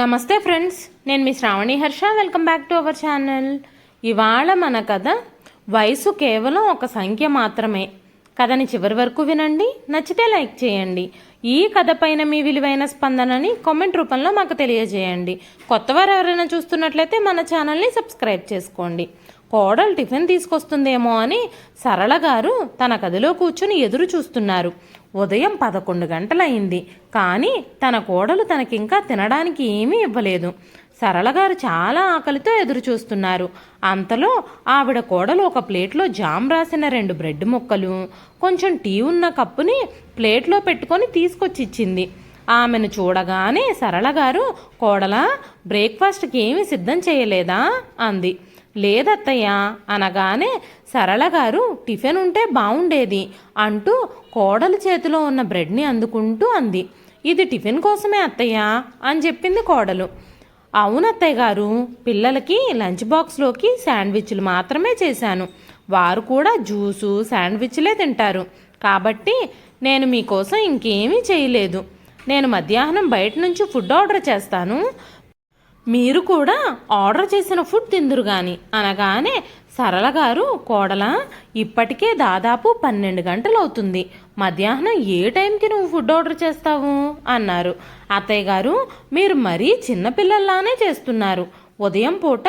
నమస్తే ఫ్రెండ్స్ నేను మీ Sravani Harsha. Welcome back to our channel. ఇవాళ మన కథ వయసు కేవలం ఒక సంఖ్య మాత్రమే. కథని చివరి వరకు వినండి నచ్చితే లైక్ చేయండి. ఈ కథ పైన మీ విలువైన స్పందనని కామెంట్ రూపంలో మాకు తెలియజేయండి. కొత్తవారు ఎవరైనా చూస్తున్నట్లయితే మన ఛానల్ని సబ్స్క్రైబ్ చేసుకోండి. కోడలు టిఫిన్ తీసుకొస్తుందేమో అని సరళ గారు తన గదిలో కూర్చుని ఎదురు చూస్తున్నారు. ఉదయం పదకొండు గంటలయింది కానీ తన కోడలు తనకింకా తినడానికి ఏమీ ఇవ్వలేదు. సరళగారు చాలా ఆకలితో ఎదురు చూస్తున్నారు అంతలో ఆవిడ కోడలు ఒక ప్లేట్లో జామ్ రాసిన రెండు బ్రెడ్ ముక్కలు కొంచెం టీ ఉన్న కప్పుని ప్లేట్లో పెట్టుకొని తీసుకొచ్చి ఇచ్చింది ఆమెను చూడగానే సరళగారు కోడల కోడలా బ్రేక్ఫాస్ట్కి ఏమీ సిద్ధం చేయలేదా? అంది. లేదత్తయ్య అనగానే సరళగారు టిఫిన్ ఉంటే బాగుండేది అంటూ కోడలు చేతిలో ఉన్న బ్రెడ్ని అందుకుంటూ అంది. ఇది టిఫిన్ కోసమే అత్తయ్య అని చెప్పింది కోడలు. అవును అత్తయ్య గారు పిల్లలకి లంచ్ బాక్స్లోకి శాండ్విచ్లు మాత్రమే చేశాను. వారు కూడా జ్యూసు శాండ్విచ్లే తింటారు. కాబట్టి నేను మీకోసం ఇంకేమీ చేయలేదు. నేను మధ్యాహ్నం బయట నుంచి ఫుడ్ ఆర్డర్ చేస్తాను. మీరు కూడా ఆర్డర్ చేసిన ఫుడ్ తిందురు కానీ అనగానే సరళ గారు కోడల ఇప్పటికే దాదాపు పన్నెండు గంటలవుతుంది. మధ్యాహ్నం ఏ టైంకి నువ్వు ఫుడ్ ఆర్డర్ చేస్తావు? అన్నారు. అత్తయ్య గారు మీరు మరీ చిన్నపిల్లల్లానే చేస్తున్నారు. ఉదయం పూట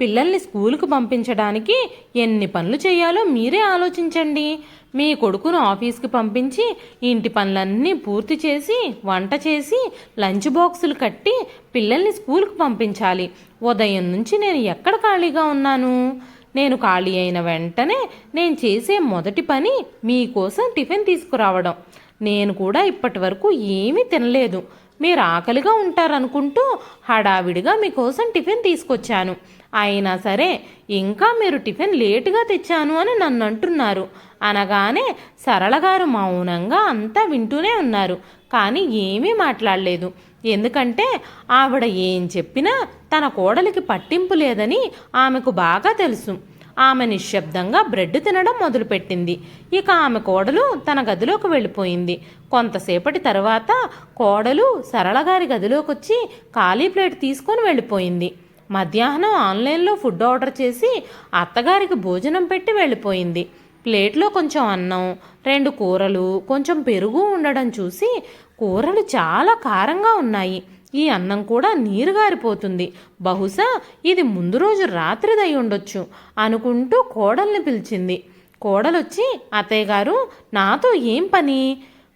పిల్లల్ని స్కూల్కి పంపించడానికి ఎన్ని పనులు చేయాలో మీరే ఆలోచించండి. మీ కొడుకును ఆఫీస్కి పంపించి ఇంటి పనులన్నీ పూర్తి చేసి వంట చేసి లంచ్ బాక్సులు కట్టి పిల్లల్ని స్కూల్కి పంపించాలి. ఉదయం నుంచి నేను ఎక్కడ ఖాళీగా ఉన్నాను? నేను ఖాళీ అయిన వెంటనే నేను చేసే మొదటి పని మీకోసం టిఫిన్ తీసుకురావడం. నేను కూడా ఇప్పటి వరకు ఏమీ తినలేదు. మీరు ఆకలిగా ఉంటారనుకుంటూ హడావిడిగా మీకోసం టిఫిన్ తీసుకొచ్చాను. అయినా సరే ఇంకా మీరు టిఫిన్ లేటుగా తెచ్చాను అని నన్ను అంటున్నారు. అనగానే సరళగారు మౌనంగా అంతా వింటూనే ఉన్నారు. కానీ ఏమీ మాట్లాడలేదు. ఎందుకంటే ఆవిడ ఏం చెప్పినా తన కోడలికి పట్టింపు లేదని ఆమెకు బాగా తెలుసు. ఆమె నిశ్శబ్దంగా బ్రెడ్ తినడం మొదలుపెట్టింది. ఇక ఆమె కోడలు తన గదిలోకి వెళ్ళిపోయింది. కొంతసేపటి తర్వాత కోడలు సరళగారి గదిలోకి వచ్చి ఖాళీ ప్లేట్ తీసుకొని వెళ్ళిపోయింది. మధ్యాహ్నం ఆన్లైన్లో ఫుడ్ ఆర్డర్ చేసి అత్తగారికి భోజనం పెట్టి వెళ్ళిపోయింది. ప్లేట్లో కొంచెం అన్నం రెండు కూరలు కొంచెం పెరుగు ఉండడం చూసి కూరలు చాలా కారంగా ఉన్నాయి. ఈ అన్నం కూడా నీరు గారిపోతుంది. బహుశా ఇది ముందు రోజు రాత్రిదై ఉండొచ్చు అనుకుంటూ కోడల్ని పిలిచింది. కోడలొచ్చి అత్తయ్య గారు నాతో ఏం పని?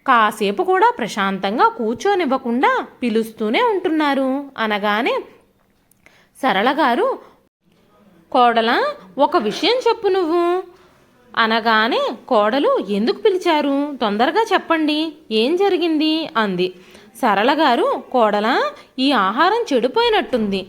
కాసేపు కూడా ప్రశాంతంగా కూర్చోనివ్వకుండా పిలుస్తూనే ఉంటున్నారు అనగానే సరళ గారు కోడల ఒక విషయం చెప్పు నువ్వు. అనగానే కోడలు ఎందుకు పిలిచారు? తొందరగా చెప్పండి. ఏం జరిగింది? అంది. సరళగారు కోడలా కోడల ఈ ఆహారం చెడిపోయినట్టుంది.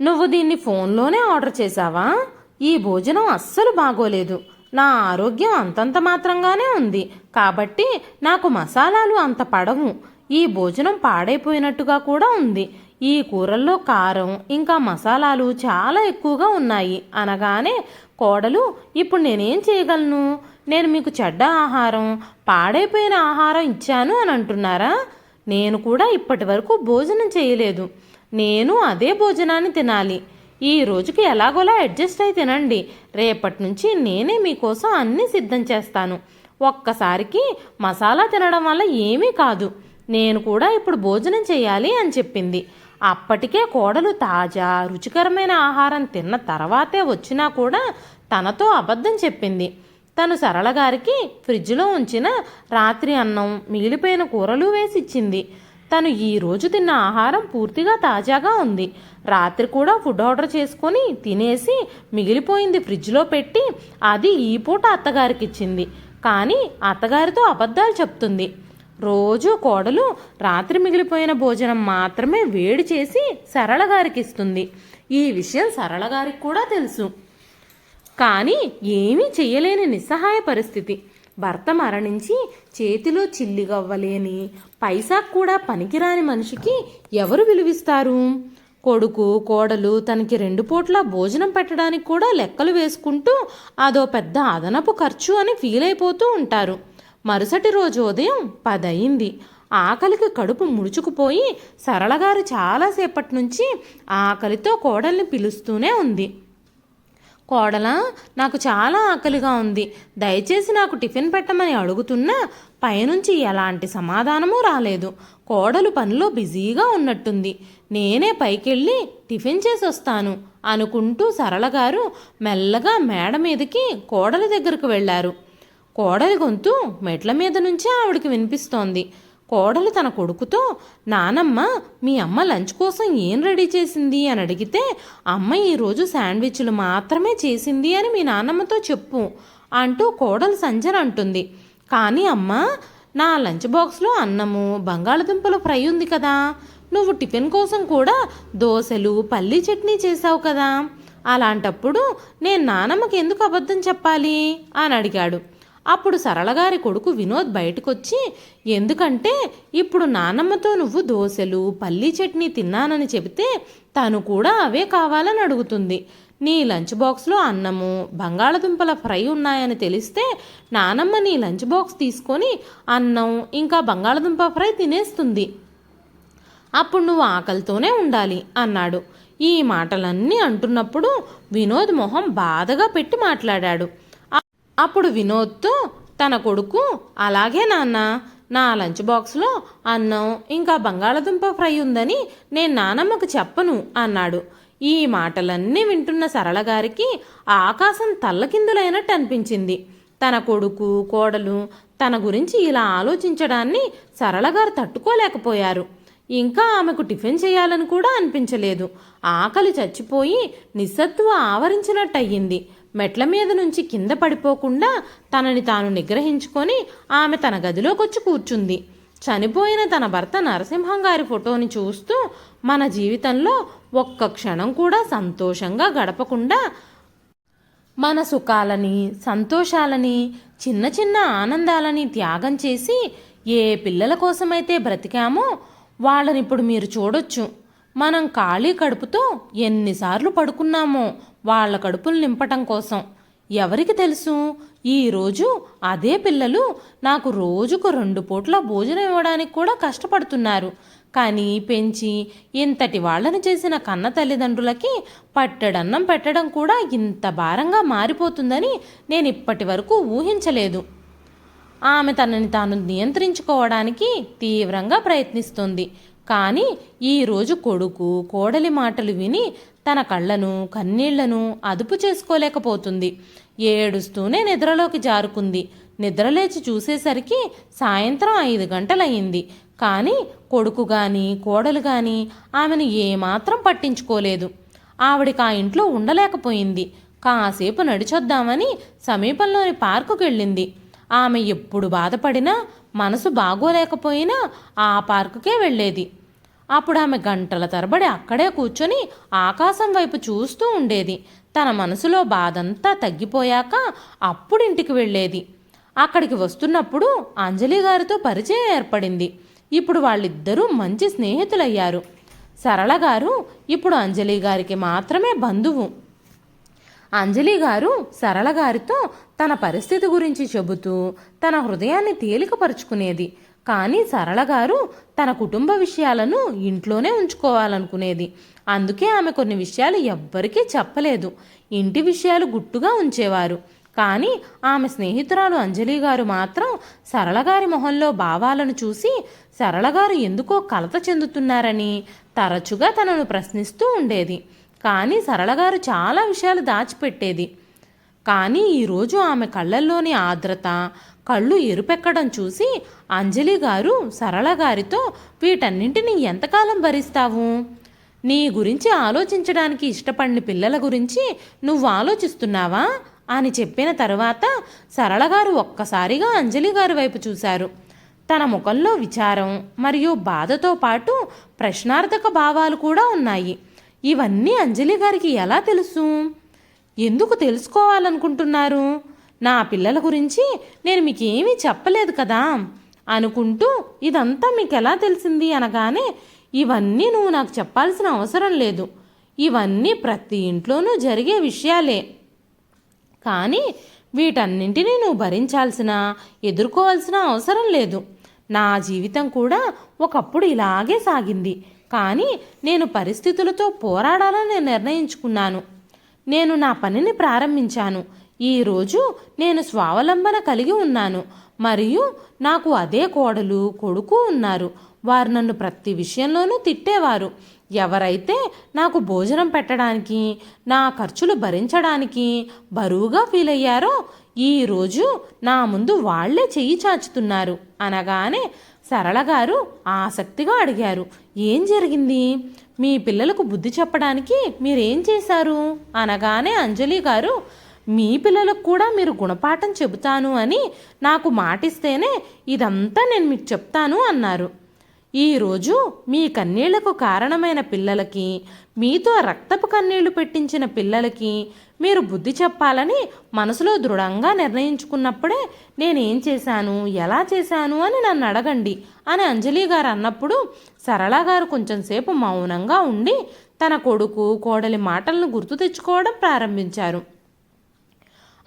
నువ్వు దీన్ని ఫోన్లోనే ఆర్డర్ చేశావా? ఈ భోజనం అస్సలు బాగోలేదు. నా ఆరోగ్యం అంతంత మాత్రంగానే ఉంది. కాబట్టి నాకు మసాలాలు అంత పడవు. ఈ భోజనం పాడైపోయినట్టుగా కూడా ఉంది. ఈ కూరల్లో కారం ఇంకా మసాలాలు చాలా ఎక్కువగా ఉన్నాయి. అనగానే కోడలు ఇప్పుడు నేనేం చేయగలను? నేను మీకు చెడ్డ ఆహారం పాడైపోయిన ఆహారం ఇచ్చాను అని అంటున్నారా? నేను కూడా ఇప్పటి వరకు భోజనం చేయలేదు. నేను అదే భోజనాన్ని తినాలి. ఈ రోజుకి ఎలాగోలా అడ్జస్ట్ అయి తినండి. రేపటి నుంచి నేనే మీకోసం అన్నీ సిద్ధం చేస్తాను. ఒక్కసారికి మసాలా తినడం వల్ల ఏమీ కాదు. నేను కూడా ఇప్పుడు భోజనం చేయాలి అని చెప్పింది. అప్పటికే కోడలు తాజా రుచికరమైన ఆహారం తిన్న తర్వాతే వచ్చినా కూడా తనతో అబద్ధం చెప్పింది. తను సరళగారికి ఫ్రిడ్జ్లో ఉంచిన రాత్రి అన్నం మిగిలిపోయిన కూరలు వేసి ఇచ్చింది తను ఈ రోజు తిన్న ఆహారం పూర్తిగా తాజాగా ఉంది. రాత్రి కూడా ఫుడ్ ఆర్డర్ చేసుకొని తినేసి మిగిలిపోయింది ఫ్రిడ్జ్లో పెట్టి అది ఈ పూట అత్తగారికి ఇచ్చింది కానీ అత్తగారితో అబద్ధాలు చెప్తుంది. రోజు కోడలు రాత్రి మిగిలిపోయిన భోజనం మాత్రమే వేడి చేసి సరళ గారికి ఇస్తుంది. ఈ విషయం సరళ గారికి కూడా తెలుసు. కానీ ఏమీ చేయలేని నిస్సహాయ పరిస్థితి. భర్త మరణించి చేతిలో చిల్లిగవ్వలేని పైసా కూడా పనికిరాని మనిషికి ఎవరు విలువిస్తారు? కొడుకు కోడలు తనకి రెండు పూట్ల భోజనం పెట్టడానికి కూడా లెక్కలు వేసుకుంటూ అదో పెద్ద అదనపు ఖర్చు అని ఫీల్ అయిపోతూ ఉంటారు. మరుసటి రోజు ఉదయం పదయింది ఆకలికి కడుపు ముడుచుకుపోయి సరళగారు చాలాసేపటి నుంచి ఆకలితో కోడల్ని పిలుస్తూనే ఉంది. కోడలా నాకు చాలా ఆకలిగా ఉంది. దయచేసి నాకు టిఫిన్ పెట్టమని అడుగుతున్నా పైనుంచి ఎలాంటి సమాధానమూ రాలేదు. కోడలు పనిలో బిజీగా ఉన్నట్టుంది. నేనే పైకెళ్ళి టిఫిన్ చేసి వస్తాను అనుకుంటూ సరళగారు మెల్లగా మేడ మీదకి కోడల దగ్గరకు వెళ్ళారు. కోడలి గొంతు మెట్ల మీద నుంచే ఆవిడకి వినిపిస్తోంది. కోడలు తన కొడుకుతో నానమ్మ మీ అమ్మ లంచ్ కోసం ఏం రెడీ చేసింది? అని అడిగితే అమ్మ ఈరోజు శాండ్విచ్లు మాత్రమే చేసింది అని మీ నానమ్మతో చెప్పు అంటూ కోడలు సంజన అంటుంది. కానీ అమ్మ నా లంచ్ బాక్స్లో అన్నము బంగాళదుంపల ఫ్రై ఉంది కదా. నువ్వు టిఫిన్ కోసం కూడా దోశలు పల్లీ చట్నీ చేసావు కదా. అలాంటప్పుడు నేను నానమ్మకి ఎందుకు అబద్ధం చెప్పాలి? అని అడిగాడు. అప్పుడు సరళగారి కొడుకు వినోద్ బయటకొచ్చి ఎందుకంటే ఇప్పుడు నానమ్మతో నువ్వు దోశలు పల్లీ చట్నీ తిన్నానని చెబితే తను కూడా అవే కావాలని అడుగుతుంది. నీ లంచ్ బాక్స్లో అన్నము బంగాళదుంపల ఫ్రై ఉన్నాయని తెలిస్తే నానమ్మ నీ లంచ్ బాక్స్ తీసుకొని అన్నం ఇంకా బంగాళదుంప ఫ్రై తినేస్తుంది. అప్పుడు నువ్వు ఆకలితోనే ఉండాలి అన్నాడు. ఈ మాటలన్నీ అంటున్నప్పుడు వినోద్ మొహం బాధగా పెట్టి మాట్లాడాడు. అప్పుడు వినోద్తో తన కొడుకు అలాగే నాన్న నా లంచ్ బాక్స్లో అన్నం ఇంకా బంగాళదుంప ఫ్రై ఉందని నేను నానమ్మకు చెప్పను అన్నాడు. ఈ మాటలన్నీ వింటున్న సరళగారికి ఆకాశం తల్లకిందులైనట్టు అనిపించింది. తన కొడుకు కోడలు తన గురించి ఇలా ఆలోచించడాన్ని సరళగారు తట్టుకోలేకపోయారు. ఇంకా ఆమెకు టిఫిన్ చేయాలని కూడా అనిపించలేదు. ఆకలి చచ్చిపోయి నిస్సత్తువ ఆవరించినట్టయింది. మెట్ల మీద నుంచి కింద పడిపోకుండా తనని తాను నిగ్రహించుకొని ఆమె తన గదిలోకొచ్చి కూర్చుంది. చనిపోయిన తన భర్త నరసింహం గారి ఫోటోని చూస్తూ మన జీవితంలో ఒక్క క్షణం కూడా సంతోషంగా గడపకుండా మన సుఖాలని సంతోషాలని చిన్న చిన్న ఆనందాలని త్యాగం చేసి ఏ పిల్లల కోసమైతే బ్రతికామో వాళ్ళని ఇప్పుడు మీరు చూడొచ్చు. మనం ఖాళీ కడుపుతో ఎన్నిసార్లు పడుకున్నామో వాళ్ళ కడుపులు నింపటం కోసం. ఎవరికి తెలుసు? ఈరోజు అదే పిల్లలు నాకు రోజుకు రెండు పూట్ల భోజనం ఇవ్వడానికి కూడా కష్టపడుతున్నారు. కానీ పెంచి ఇంతటి వాళ్ళని చేసిన కన్న తల్లిదండ్రులకి పట్టడన్నం పెట్టడం కూడా ఇంత భారంగా మారిపోతుందని నేను ఇప్పటి వరకు ఊహించలేదు. ఆమె తనని తాను నియంత్రించుకోవడానికి తీవ్రంగా ప్రయత్నిస్తుంది. కానీ ఈరోజు కొడుకు కోడలి మాటలు విని తన కళ్ళను కన్నీళ్ళను అదుపు చేసుకోలేకపోతుంది. ఏడుస్తూనే నిద్రలోకి జారుకుంది. నిద్రలేచి చూసేసరికి సాయంత్రం ఐదు గంటలయ్యింది. కానీ కొడుకు గాని కోడలు గాని ఆమెను ఏమాత్రం పట్టించుకోలేదు. ఆవిడికి ఆ ఇంట్లో ఉండలేకపోయింది. కాసేపు నడిచొద్దామని సమీపంలోని పార్కుకు వెళ్ళింది ఆమె ఎప్పుడు బాధపడినా మనసు బాగోలేకపోయినా ఆ పార్కుకే వెళ్ళేది. అప్పుడు ఆమె గంటల తరబడి అక్కడే కూర్చొని ఆకాశం వైపు చూస్తూ ఉండేది. తన మనసులో బాధంతా తగ్గిపోయాక అప్పుడు ఇంటికి వెళ్ళేది. అక్కడికి వస్తున్నప్పుడు అంజలి గారితో పరిచయం ఏర్పడింది. ఇప్పుడు వాళ్ళిద్దరూ మంచి స్నేహితులయ్యారు. సరళ గారు ఇప్పుడు అంజలి గారికి మాత్రమే బంధువు. అంజలి గారు సరళ గారితో తన పరిస్థితి గురించి చెబుతూ తన హృదయాన్ని తేలికపరుచుకునేది. కానీ సరళగారు తన కుటుంబ విషయాలను ఇంట్లోనే ఉంచుకోవాలనుకునేది. అందుకే ఆమె కొన్ని విషయాలు ఎవ్వరికీ చెప్పలేదు. ఇంటి విషయాలు గుట్టుగా ఉంచేవారు. కానీ ఆమె స్నేహితురాలు అంజలి గారు మాత్రం సరళగారి మొహంలో భావాలను చూసి సరళగారు ఎందుకో కలత చెందుతున్నారని తరచుగా తనను ప్రశ్నిస్తూ ఉండేది. కానీ సరళగారు చాలా విషయాలు దాచిపెట్టేది. కానీ ఈరోజు ఆమె కళ్ళల్లోని ఆర్ద్రత కళ్ళు ఎరుపెక్కడం చూసి అంజలి గారు సరళ గారితో వీటన్నింటినీ ఎంతకాలం భరిస్తావు? నీ గురించి ఆలోచించడానికి ఇష్టపడిన పిల్లల గురించి నువ్వు ఆలోచిస్తున్నావా? అని చెప్పిన తర్వాత సరళగారు ఒక్కసారిగా అంజలి గారి వైపు చూశారు. తన ముఖంలో విచారం మరియు బాధతో పాటు ప్రశ్నార్థక భావాలు కూడా ఉన్నాయి. ఇవన్నీ అంజలి గారికి ఎలా తెలుసు? ఎందుకు తెలుసుకోవాలనుకుంటున్నారు? నా పిల్లల గురించి నేను మీకేమీ చెప్పలేదు కదా అనుకుంటూ ఇదంతా మీకు ఎలా తెలిసింది అనగానే ఇవన్నీ నువ్వు నాకు చెప్పాల్సిన అవసరం లేదు. ఇవన్నీ ప్రతి ఇంట్లోనూ జరిగే విషయాలే. కానీ వీటన్నింటినీ నువ్వు భరించాల్సిన ఎదుర్కోవాల్సిన అవసరం లేదు. నా జీవితం కూడా ఒకప్పుడు ఇలాగే సాగింది. కానీ నేను పరిస్థితులతో పోరాడాలని నిర్ణయించుకున్నాను. నేను నా పనిని ప్రారంభించాను. ఈరోజు నేను స్వావలంబన కలిగి ఉన్నాను. మరియు నాకు అదే కోడలు కొడుకు ఉన్నారు. వారు నన్ను ప్రతి విషయంలోనూ తిట్టేవారు. ఎవరైతే నాకు భోజనం పెట్టడానికి నా ఖర్చులు భరించడానికి బరువుగా ఫీల్ అయ్యారో ఈరోజు నా ముందు వాళ్ళే చెయ్యి చాచుతున్నారు అనగానే సరళ గారు ఆసక్తిగా అడిగారు ఏం జరిగింది? మీ పిల్లలకు బుద్ధి చెప్పడానికి మీరేం చేశారు? అనగానే అంజలి గారు మీ పిల్లలకు కూడా మీరు గుణపాఠం చెబుతాను అని నాకు మాటిస్తేనే ఇదంతా నేను మీకు చెప్తాను అన్నారు. ఈరోజు మీ కన్నీళ్ళకు కారణమైన పిల్లలకి మీతో రక్తపు కన్నీళ్ళు పెట్టించిన పిల్లలకి మీరు బుద్ధి చెప్పాలని మనసులో దృఢంగా నిర్ణయించుకున్నప్పుడే నేనేం చేశాను ఎలా చేశాను అని నన్ను అడగండి అని అంజలి గారు అన్నప్పుడు సరళ గారు కొంచెంసేపు మౌనంగా ఉండి తన కొడుకు కోడలి మాటలను గుర్తు తెచ్చుకోవడం ప్రారంభించారు.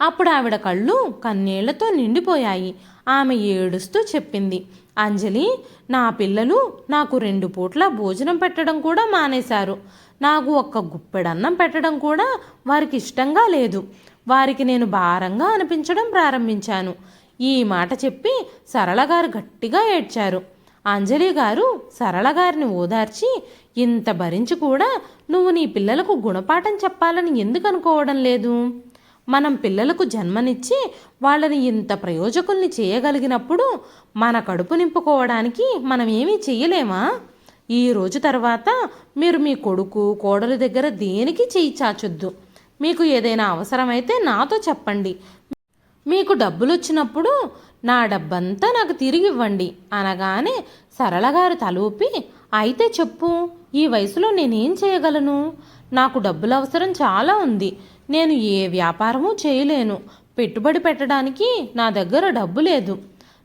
అప్పుడు ఆవిడ కళ్ళు కన్నీళ్ళతో నిండిపోయాయి. ఆమె ఏడుస్తూ చెప్పింది అంజలి నా పిల్లలు నాకు రెండు పూట్ల భోజనం పెట్టడం కూడా మానేశారు. నాకు ఒక్క గుప్పెడన్నం పెట్టడం కూడా వారికి ఇష్టంగా లేదు. వారికి నేను భారంగా అనిపించడం ప్రారంభించాను. ఈ మాట చెప్పి సరళగారు గట్టిగా ఏడ్చారు. అంజలి గారు సరళగారిని ఓదార్చి ఇంత భరించి కూడా నువ్వు నీ పిల్లలకు గుణపాఠం చెప్పాలని ఎందుకు అనుకోవడం లేదు? మనం పిల్లలకు జన్మనిచ్చి వాళ్ళని ఇంత ప్రయోజకుల్ని చేయగలిగినప్పుడు మన కడుపు నింపుకోవడానికి మనం ఏమీ చెయ్యలేమా? ఈ రోజు తర్వాత మీరు మీ కొడుకు కోడలు దగ్గర దేనికి చేయి చాచొద్దు. మీకు ఏదైనా అవసరమైతే నాతో చెప్పండి. మీకు డబ్బులు వచ్చినప్పుడు నా డబ్బంతా నాకు తిరిగి ఇవ్వండి అనగానే సరళగారు తలూపి అయితే చెప్పు ఈ వయసులో నేనేం చేయగలను? నాకు డబ్బుల అవసరం చాలా ఉంది. నేను ఏ వ్యాపారము చేయలేను. పెట్టుబడి పెట్టడానికి నా దగ్గర డబ్బు లేదు.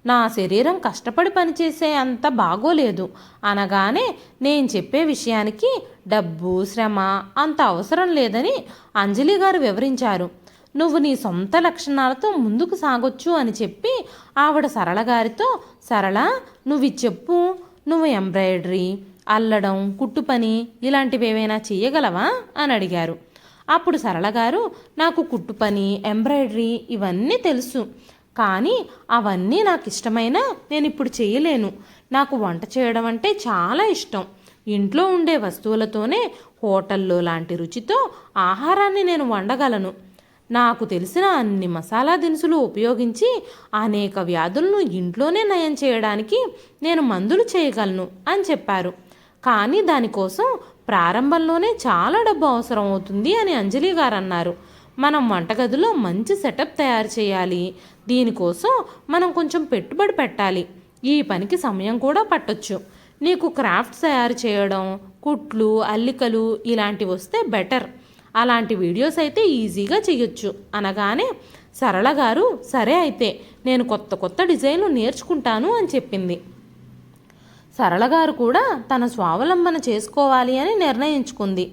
నా శరీరం కష్టపడి పనిచేసే అంత బాగోలేదు. అనగానే నేను చెప్పే విషయానికి డబ్బు శ్రమ అంత అవసరం లేదని అంజలి గారు వివరించారు. నువ్వు నీ సొంత లక్షణాలతో ముందుకు సాగొచ్చు అని చెప్పి ఆవిడ సరళ గారితో సరళ నువ్వు చెప్పు నువ్వు ఎంబ్రాయిడరీ అల్లడం కుట్టు పని ఇలాంటివి ఏవైనా చేయగలవా? అని అడిగారు. అప్పుడు సరళగారు నాకు కుట్టు పని ఎంబ్రాయిడరీ ఇవన్నీ తెలుసు. కానీ అవన్నీ నాకు ఇష్టమైనా నేను ఇప్పుడు చేయలేను నాకు వంట చేయడం అంటే చాలా ఇష్టం. ఇంట్లో ఉండే వస్తువులతోనే హోటల్లో లాంటి రుచితో ఆహారాన్ని నేను వండగలను. నాకు తెలిసిన అన్ని మసాలా దినుసులు ఉపయోగించి అనేక వ్యాధులను ఇంట్లోనే నయం చేయడానికి నేను మందులు చేయగలను అని చెప్పారు. కానీ దానికోసం ప్రారంభంలోనే చాలా డబ్బు అవసరం అవుతుంది అని అంజలి గారు అన్నారు. మనం వంటగదిలో మంచి సెటప్ తయారు చేయాలి. దీనికోసం మనం కొంచెం పెట్టుబడి పెట్టాలి. ఈ పనికి సమయం కూడా పట్టొచ్చు. నీకు క్రాఫ్ట్స్ తయారు చేయడం కుట్లు అల్లికలు ఇలాంటివి వస్తే బెటర్. అలాంటి వీడియోస్ అయితే ఈజీగా చేయొచ్చు అనగానే సరళ గారు సరే అయితే నేను కొత్త కొత్త డిజైన్లు నేర్చుకుంటాను అని చెప్పింది. సరళగారు కూడా తన స్వావలంబన చేసుకోవాలి అని నిర్ణయించుకుంది.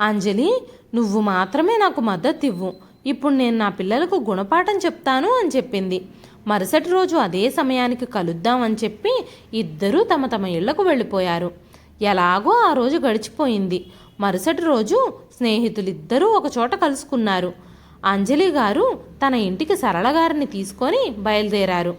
అంజలి నువ్వు మాత్రమే నాకు మద్దతు ఇవ్వు ఇప్పుడు నేను నా పిల్లలకు గుణపాఠం చెప్తాను అని చెప్పింది. మరుసటి రోజు అదే సమయానికి కలుద్దామని చెప్పి ఇద్దరూ తమ తమ ఇళ్ళకు వెళ్ళిపోయారు. ఎలాగో ఆ రోజు గడిచిపోయింది. మరుసటి రోజు స్నేహితులిద్దరూ ఒకచోట కలుసుకున్నారు. అంజలి గారు తన ఇంటికి సరళగారిని తీసుకొని బయలుదేరారు.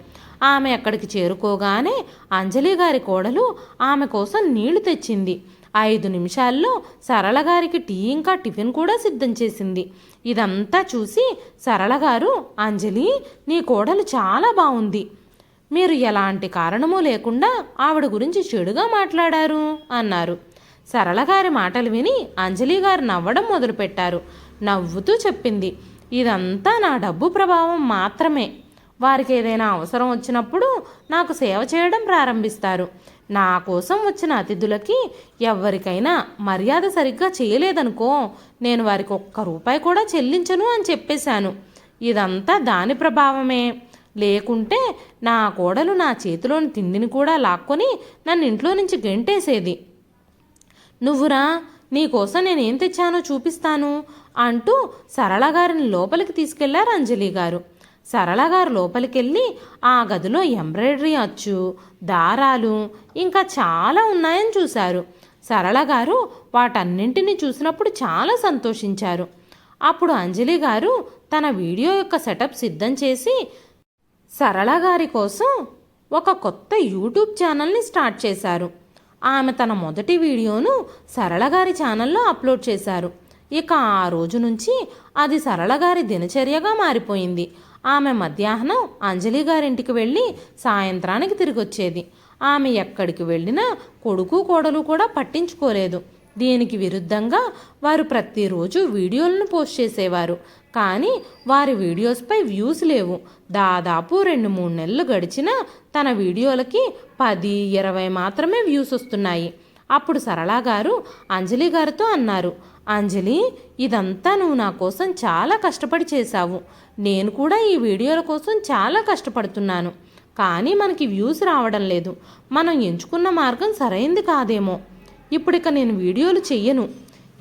ఆమె అక్కడికి చేరుకోగానే అంజలి గారి కోడలు ఆమె కోసం నీళ్ళు తెచ్చింది. ఐదు నిమిషాల్లో సరళగారికి టీ ఇంకా టిఫిన్ కూడా సిద్ధం చేసింది. ఇదంతా చూసి సరళగారు అంజలి నీ కోడలు చాలా బాగుంది మీరు ఎలాంటి కారణమూ లేకుండా ఆవిడ గురించి చెడుగా మాట్లాడారు అన్నారు. సరళగారి మాటలు విని అంజలి గారు నవ్వడం మొదలుపెట్టారు. నవ్వుతూ చెప్పింది ఇదంతా నా డబ్బు ప్రభావం మాత్రమే. వారికి ఏదైనా అవసరం వచ్చినప్పుడు నాకు సేవ చేయడం ప్రారంభిస్తారు. నా కోసం వచ్చిన అతిథులకి ఎవరికైనా మర్యాద సరిగ్గా చేయలేదనుకో నేను వారికి ఒక్క రూపాయి కూడా చెల్లించను అని చెప్పేశాను. ఇదంతా దాని ప్రభావమే. లేకుంటే నా కోడలు నా చేతిలోని తిండిని కూడా లాక్కొని నన్ను ఇంట్లో నుంచి గెంటేసేది. నువ్వురా నీకోసం నేనేం తెచ్చానో చూపిస్తాను అంటూ సరళ గారిని లోపలికి తీసుకెళ్ళారు అంజలి గారు. సరళగారు లోపలికెళ్ళి ఆ గదిలో ఎంబ్రాయిడరీ అచ్చు దారాలు ఇంకా చాలా ఉన్నాయని చూశారు. సరళగారు వాటన్నింటినీ చూసినప్పుడు చాలా సంతోషించారు. అప్పుడు అంజలి గారు తన వీడియో యొక్క సెటప్ సిద్ధం చేసి సరళ గారి కోసం ఒక కొత్త యూట్యూబ్ ఛానల్ని స్టార్ట్ చేశారు. ఆమె తన మొదటి వీడియోను సరళ గారి ఛానల్లో అప్లోడ్ చేశారు. ఇక ఆ రోజు నుంచి అది సరళ గారి దినచర్యగా మారిపోయింది. ఆమె మధ్యాహ్నం అంజలి గారింటికి వెళ్ళి సాయంత్రానికి తిరిగి వచ్చేది ఆమె ఎక్కడికి వెళ్ళినా కొడుకు కోడలు కూడా పట్టించుకోలేదు. దీనికి విరుద్ధంగా వారు ప్రతిరోజు వీడియోలను పోస్ట్ చేసేవారు. కానీ వారి వీడియోస్పై వ్యూస్ లేవు. దాదాపు రెండు మూడు నెలలు గడిచినా తన వీడియోలకి పది ఇరవై మాత్రమే వ్యూస్ వస్తున్నాయి. అప్పుడు సరళా గారు అంజలి గారితో అన్నారు అంజలి ఇదంతా నువ్వు నా కోసం చాలా కష్టపడి చేశావు. నేను కూడా ఈ వీడియోల కోసం చాలా కష్టపడుతున్నాను. కానీ మనకి వ్యూస్ రావడం లేదు. మనం ఎంచుకున్న మార్గం సరైంది కాదేమో. ఇప్పుడిక నేను వీడియోలు చెయ్యను.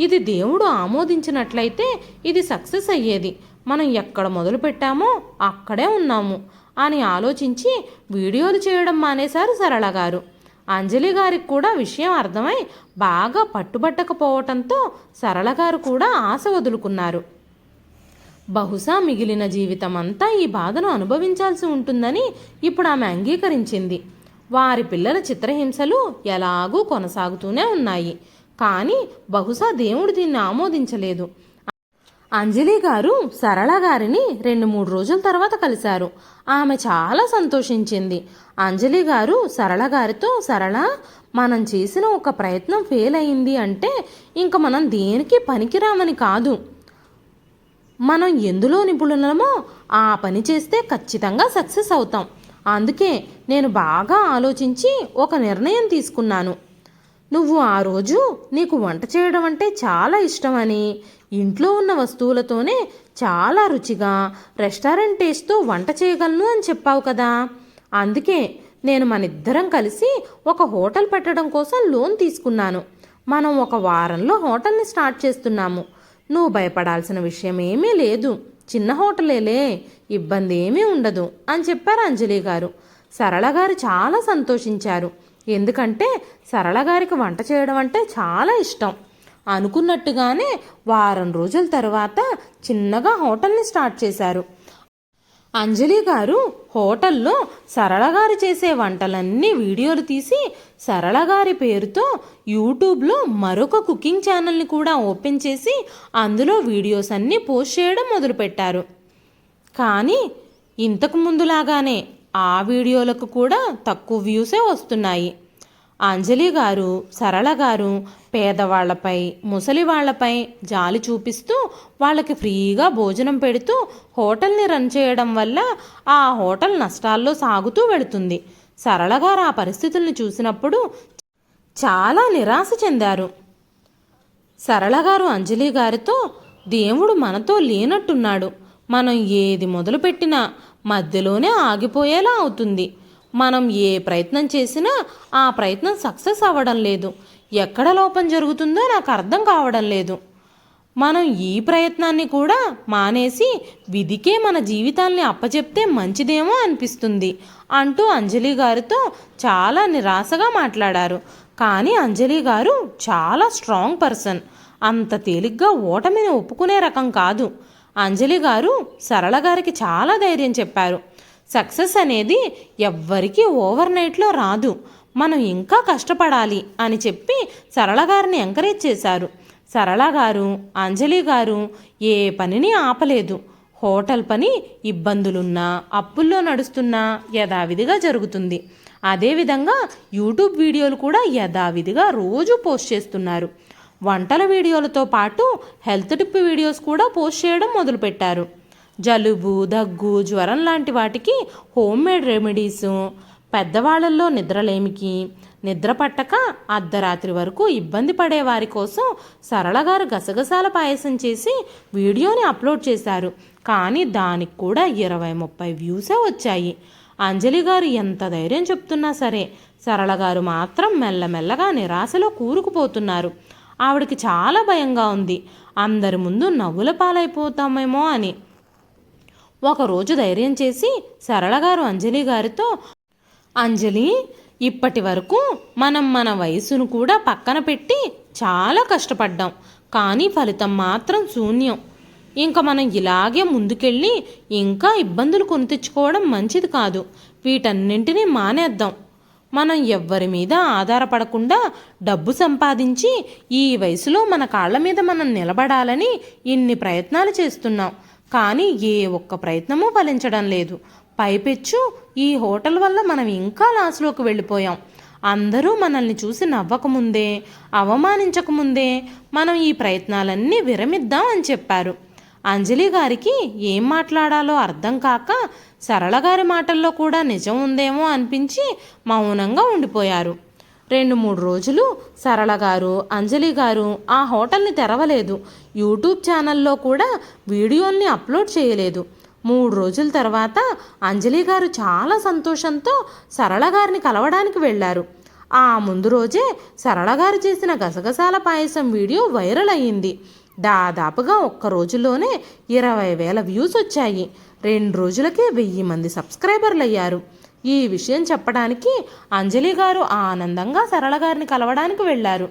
ఇది దేవుడు ఆమోదించినట్లయితే ఇది సక్సెస్ అయ్యేది. మనం ఎక్కడ మొదలు పెట్టామో అక్కడే ఉన్నాము అని ఆలోచించి వీడియోలు చేయడం మానేశారు సరళ గారు. అంజలి గారికి కూడా విషయం అర్థమై బాగా పట్టుబట్టకపోవటంతో సరళగారు కూడా ఆశ వదులుకున్నారు. బహుశా మిగిలిన జీవితం అంతా ఈ బాధను అనుభవించాల్సి ఉంటుందని ఇప్పుడు ఆమె అంగీకరించింది. వారి పిల్లల చిత్రహింసలు ఎలాగూ కొనసాగుతూనే ఉన్నాయి. కానీ బహుశా దేవుడు దీన్ని ఆమోదించలేదు. అంజలి గారు సరళ గారిని రెండు మూడు రోజుల తర్వాత కలిశారు. ఆమె చాలా సంతోషించింది. అంజలి గారు సరళ గారితో సరళ మనం చేసిన ఒక ప్రయత్నం ఫెయిల్ అయింది అంటే ఇంక మనం దేనికి పనికిరామని కాదు. మనం ఎందులో నిపుణులమో ఆ పని చేస్తే ఖచ్చితంగా సక్సెస్ అవుతాం. అందుకే నేను బాగా ఆలోచించి ఒక నిర్ణయం తీసుకున్నాను. నువ్వు ఆ రోజు నీకు వంట చేయడం అంటే చాలా ఇష్టమని ఇంట్లో ఉన్న వస్తువులతోనే చాలా రుచిగా రెస్టారెంట్ టేస్ట్తో వంట చేయగలను అని చెప్పావు కదా. అందుకే నేను మనిద్దరం కలిసి ఒక హోటల్ పెట్టడం కోసం లోన్ తీసుకున్నాను. మనం ఒక వారంలో హోటల్ని స్టార్ట్ చేస్తున్నాము. నువ్వు భయపడాల్సిన విషయం ఏమీ లేదు. చిన్న హోటలేలే ఇబ్బంది ఏమీ ఉండదు అని చెప్పారు అంజలి గారు. సరళ గారు చాలా సంతోషించారు. ఎందుకంటే సరళ గారికి వంట చేయడం అంటే చాలా ఇష్టం. అనుకున్నట్టుగానే వారం రోజుల తర్వాత చిన్నగా హోటల్ని స్టార్ట్ చేశారు. అంజలి గారు హోటల్లో సరళగారు చేసే వంటలన్నీ వీడియోలు తీసి సరళగారి పేరుతో యూట్యూబ్లో మరొక కుకింగ్ ఛానల్ని కూడా ఓపెన్ చేసి అందులో వీడియోస్ అన్నీ పోస్ట్ చేయడం మొదలుపెట్టారు. కానీ ఇంతకు ముందులాగానే ఆ వీడియోలకు కూడా తక్కువ వ్యూసే వస్తున్నాయి. అంజలి గారు సరళ గారు పేదవాళ్ళపై ముసలి వాళ్ళపై జాలి చూపిస్తూ వాళ్ళకి ఫ్రీగా భోజనం పెడుతూ హోటల్ని రన్ చేయడం వల్ల ఆ హోటల్ నష్టాల్లో సాగుతూ వెళుతుంది. సరళ గారు ఆ పరిస్థితుల్ని చూసినప్పుడు చాలా నిరాశ చెందారు. సరళ గారు అంజలి గారితో దేవుడు మనతో లేనట్టున్నాడు. మనం ఏది మొదలుపెట్టినా మధ్యలోనే ఆగిపోయేలా అవుతుంది. మనం ఏ ప్రయత్నం చేసినా ఆ ప్రయత్నం సక్సెస్ అవ్వడం లేదు. ఎక్కడ లోపం జరుగుతుందో నాకు అర్థం కావడం లేదు. మనం ఈ ప్రయత్నాన్ని కూడా మానేసి విధికే మన జీవితాల్ని అప్పచెప్తే మంచిదేమో అనిపిస్తుంది అంటూ అంజలి గారితో చాలా నిరాశగా మాట్లాడారు. కానీ అంజలి గారు చాలా స్ట్రాంగ్ పర్సన్. అంత తేలిగ్గా ఓటమిని ఒప్పుకునే రకం కాదు. అంజలి గారు సరళ గారికి చాలా ధైర్యం చెప్పారు. సక్సెస్ అనేది ఎవ్వరికీ ఓవర్ నైట్లో రాదు. మనం ఇంకా కష్టపడాలి అని చెప్పి సరళ గారిని ఎంకరేజ్ చేశారు. సరళ గారు అంజలి గారు ఏ పనిని ఆపలేదు. హోటల్ పని ఇబ్బందులున్నా అప్పుల్లో నడుస్తున్నా యథావిధిగా జరుగుతుంది. అదేవిధంగా యూట్యూబ్ వీడియోలు కూడా యథావిధిగా రోజు పోస్ట్ చేస్తున్నారు. వంటల వీడియోలతో పాటు హెల్త్ టిప్ వీడియోస్ కూడా పోస్ట్ చేయడం మొదలుపెట్టారు. జలుబు దగ్గు జ్వరం లాంటి వాటికి హోమ్ మేడ్ రెమెడీస్ పెద్దవాళ్ళల్లో నిద్రలేమికి నిద్ర పట్టక అర్ధరాత్రి వరకు ఇబ్బంది పడే వారి కోసం సరళగారు గసగసాల పాయసం చేసి వీడియోని అప్లోడ్ చేశారు. కానీ దానికి కూడా ఇరవై ముప్పై వ్యూసే వచ్చాయి. అంజలి గారు ఎంత ధైర్యం చెప్తున్నా సరే సరళగారు మాత్రం మెల్లమెల్లగా నిరాశలో కూరుకుపోతున్నారు. ఆవిడకి చాలా భయంగా ఉంది. అందరి ముందు నవ్వుల పాలైపోతామేమో అని. ఒకరోజు ధైర్యం చేసి సరళ గారు అంజలి గారితో అంజలి ఇప్పటి వరకు మనం మన వయసును కూడా పక్కన పెట్టి చాలా కష్టపడ్డాం. కానీ ఫలితం మాత్రం శూన్యం. ఇంకా మనం ఇలాగే ముందుకెళ్ళి ఇంకా ఇబ్బందులు కొని తెచ్చుకోవడం మంచిది కాదు. వీటన్నింటినీ మానేద్దాం. మనం ఎవ్వరి మీద ఆధారపడకుండా డబ్బు సంపాదించి ఈ వయసులో మన కాళ్ళ మీద మనం నిలబడాలని ఇన్ని ప్రయత్నాలు చేస్తున్నాం. కానీ ఏ ఒక్క ప్రయత్నమూ ఫలించడం లేదు. పైపెచ్చు ఈ హోటల్ వల్ల మనం ఇంకా లాస్లోకి వెళ్ళిపోయాం. అందరూ మనల్ని చూసి నవ్వకముందే అవమానించకముందే మనం ఈ ప్రయత్నాలన్నీ విరమిద్దాం అని చెప్పారు. అంజలి గారికి ఏం మాట్లాడాలో అర్థం కాక సరళగారి మాటల్లో కూడా నిజం ఉందేమో అనిపించి మౌనంగా ఉండిపోయారు. రెండు మూడు రోజులు సరళ గారు అంజలి గారు ఆ హోటల్ని తెరవలేదు. యూట్యూబ్ ఛానల్లో కూడా వీడియోల్ని అప్లోడ్ చేయలేదు. మూడు రోజుల తర్వాత అంజలి గారు చాలా సంతోషంతో సరళ గారిని కలవడానికి వెళ్ళారు. ఆ ముందు రోజే సరళ గారు చేసిన గసగసాల పాయసం వీడియో వైరల్ అయ్యింది. దాదాపుగా ఒక్క రోజులోనే ఇరవై వేల వ్యూస్ వచ్చాయి. రెండు రోజులకే వెయ్యి మంది సబ్స్క్రైబర్లు అయ్యారు ఈ విషయం చెప్పడానికి అంజలి గారు ఆనందంగా సరళ గారిని కలవడానికి వెళ్ళారు.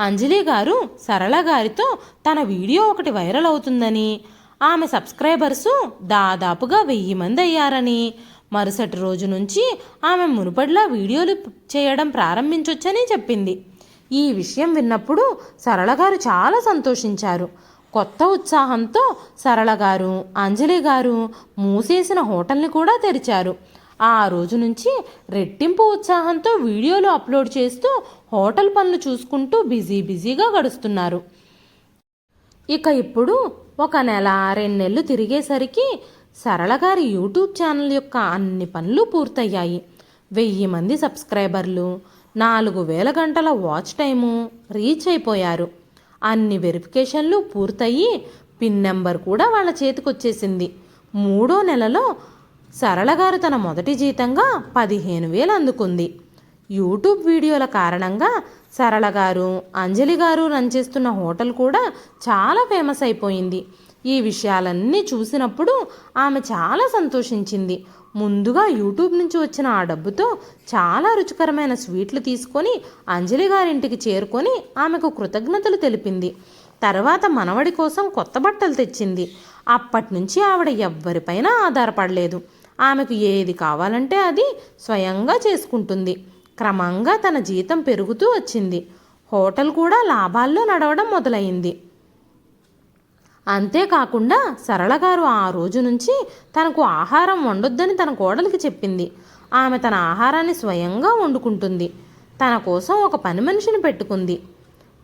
అంజలి గారు సరళ గారితో తన వీడియో ఒకటి వైరల్ అవుతుందని ఆమె సబ్స్క్రైబర్సు దాదాపుగా వెయ్యి మంది అయ్యారని మరుసటి రోజు నుంచి ఆమె మునుపడిలా వీడియోలు చేయడం ప్రారంభించొచ్చని చెప్పింది. ఈ విషయం విన్నప్పుడు సరళగారు చాలా సంతోషించారు. కొత్త ఉత్సాహంతో సరళగారు అంజలి గారు మూసేసిన హోటల్ని కూడా తెరిచారు. ఆ రోజు నుంచి రెట్టింపు ఉత్సాహంతో వీడియోలు అప్లోడ్ చేస్తూ హోటల్ పనులు చూసుకుంటూ బిజీ బిజీగా గడుస్తున్నారు. ఇక ఇప్పుడు ఒక నెల రెండు నెలలు తిరిగేసరికి సరళగారి యూట్యూబ్ ఛానల్ యొక్క అన్ని పనులు పూర్తయ్యాయి. వెయ్యి మంది సబ్స్క్రైబర్లు నాలుగు వేల గంటల వాచ్ టైము రీచ్ అయిపోయారు. అన్ని వెరిఫికేషన్లు పూర్తయి పిన్ నెంబర్ కూడా వాళ్ళ చేతికొచ్చేసింది. మూడో నెలలో సరళగారు తన మొదటి జీతంగా పదిహేను వేలు అందుకుంది. యూట్యూబ్ వీడియోల కారణంగా సరళ గారు అంజలి గారు రన్ చేస్తున్న హోటల్ కూడా చాలా ఫేమస్ అయిపోయింది. ఈ విషయాలన్నీ చూసినప్పుడు ఆమె చాలా సంతోషించింది. ముందుగా యూట్యూబ్ నుంచి వచ్చిన ఆ డబ్బుతో చాలా రుచికరమైన స్వీట్లు తీసుకొని అంజలి గారింటికి చేరుకొని ఆమెకు కృతజ్ఞతలు తెలిపింది. తర్వాత మనవడి కోసం కొత్త బట్టలు తెచ్చింది. అప్పటి నుంచి ఆవిడ ఎవ్వరిపైన ఆధారపడలేదు. ఆమెకు ఏది కావాలంటే అది స్వయంగా చేసుకుంటుంది. క్రమంగా తన జీతం పెరుగుతూ వచ్చింది. హోటల్ కూడా లాభాల్లో నడవడం మొదలైంది. అంతేకాకుండా సరళగారు ఆ రోజు నుంచి తనకు ఆహారం వండొద్దని తన కోడలికి చెప్పింది. ఆమె తన ఆహారాన్ని స్వయంగా వండుకుంటుంది. తన కోసం ఒక పని మనిషిని పెట్టుకుంది.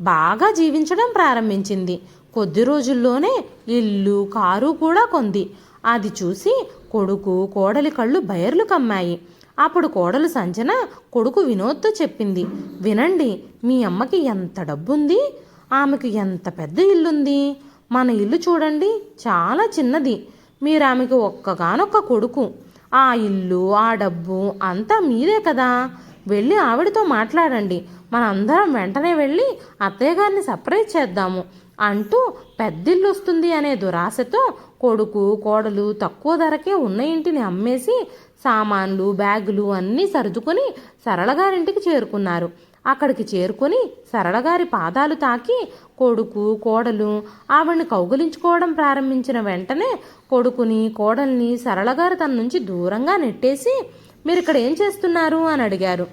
బాగా జీవించడం ప్రారంభించింది. కొద్ది రోజుల్లోనే ఇల్లు కారు కూడా కొంది. అది చూసి కొడుకు కోడలి కళ్ళు బయర్లు కమ్మాయి. అప్పుడు కోడలు సంజన కొడుకు వినోద్తో చెప్పింది వినండి మీ అమ్మకి ఎంత డబ్బుంది? ఆమెకు ఎంత పెద్ద ఇల్లుంది? మన ఇల్లు చూడండి చాలా చిన్నది. మీరు ఆమెకు ఒక్కగానొక్క కొడుకు. ఆ ఇల్లు ఆ డబ్బు అంతా మీదే కదా. వెళ్ళి ఆవిడతో మాట్లాడండి. మనందరం వెంటనే వెళ్ళి అత్తయ్య గారిని సపరేట్ చేద్దాము అంటూ పెద్దిల్లు వస్తుంది అనే దురాశతో కొడుకు కోడలు తక్కువ ధరకే ఉన్న ఇంటిని అమ్మేసి సామాన్లు బ్యాగులు అన్నీ సర్దుకొని సరళగారింటికి చేరుకున్నారు. అక్కడికి చేరుకొని సరళగారి పాదాలు తాకి కొడుకు కోడలు ఆవిడ్ని కౌగిలించుకోవడం ప్రారంభించిన వెంటనే కొడుకుని కోడల్ని సరళగారు తన నుంచి దూరంగా నెట్టేసి మీరు ఇక్కడ ఏం చేస్తున్నారు? అని అడిగారు.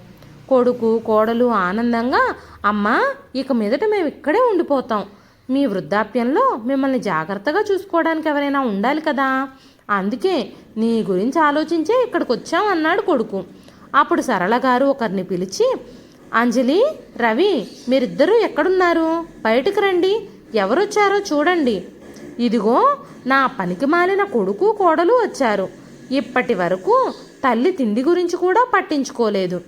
కొడుకు కోడలు ఆనందంగా అమ్మా ఇక మీదట మేము ఇక్కడే ఉండిపోతాం. మీ వృద్ధాప్యంలో మిమ్మల్ని జాగ్రత్తగా చూసుకోవడానికి ఎవరైనా ఉండాలి కదా? అందుకే నీ గురించి ఆలోచించే ఇక్కడికి వచ్చాం అన్నాడు కొడుకు. అప్పుడు సరళ గారు ఒకరిని పిలిచి అంజలి రవి మీరిద్దరూ ఎక్కడున్నారు? బయటకు రండి. ఎవరొచ్చారో చూడండి. ఇదిగో నా పనికి మాలిన కొడుకు కోడలు వచ్చారు. ఇప్పటి వరకు తల్లి తిండి గురించి కూడా పట్టించుకోలేదు.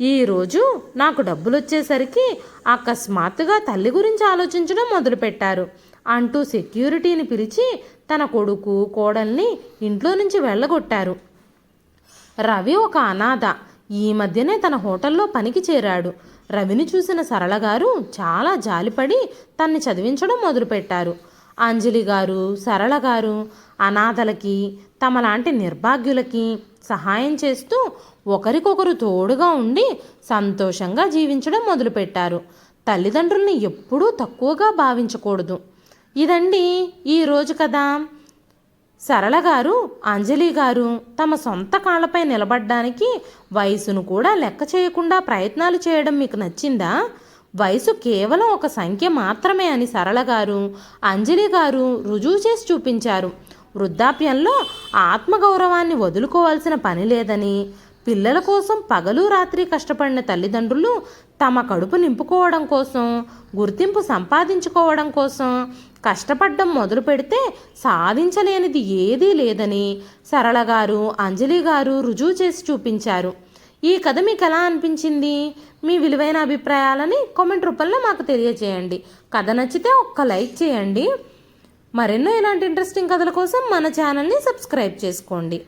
ఈరోజు నాకు డబ్బులు వచ్చేసరికి అకస్మాత్తుగా తల్లి గురించి ఆలోచించడం మొదలుపెట్టారు. అంటూ సెక్యూరిటీని పిలిచి తన కొడుకు కోడల్ని ఇంట్లో నుంచి వెళ్ళగొట్టారు. రవి ఒక అనాథ. ఈ మధ్యనే తన హోటల్లో పనికి చేరాడు. రవిని చూసిన సరళగారు చాలా జాలిపడి తన్ని చదివించడం మొదలుపెట్టారు. అంజలి గారు సరళ గారు అనాథలకి తమలాంటి నిర్భాగ్యులకి సహాయం చేస్తూ ఒకరికొకరు తోడుగా ఉండి సంతోషంగా జీవించడం మొదలుపెట్టారు. తల్లిదండ్రుల్ని ఎప్పుడూ తక్కువగా భావించకూడదు. ఇదండి ఈరోజు కదా సరళ గారు అంజలి గారు తమ సొంత కాళ్ళపై నిలబడ్డానికి వయసును కూడా లెక్క చేయకుండా ప్రయత్నాలు చేయడం మీకు నచ్చిందా? వయసు కేవలం ఒక సంఖ్య మాత్రమే అని సరళ గారు అంజలి గారు రుజువు చేసి చూపించారు. వృద్ధాప్యంలో ఆత్మగౌరవాన్ని వదులుకోవాల్సిన పని లేదని పిల్లల కోసం పగలు రాత్రి కష్టపడిన తల్లిదండ్రులు తమ కడుపు నింపుకోవడం కోసం గుర్తింపు సంపాదించుకోవడం కోసం కష్టపడడం మొదలు పెడితే సాధించలేనిది ఏదీ లేదని సరళ గారు అంజలి గారు రుజువు చేసి చూపించారు. ఈ కథ మీకు ఎలా అనిపించింది? మీ విలువైన అభిప్రాయాలని కామెంట్ రూపంలో మాకు తెలియజేయండి. కథ నచ్చితే ఒక్క లైక్ చేయండి. మరెన్నో ఇలాంటి ఇంట్రెస్టింగ్ కథల కోసం మన ఛానల్ని సబ్స్క్రైబ్ చేసుకోండి.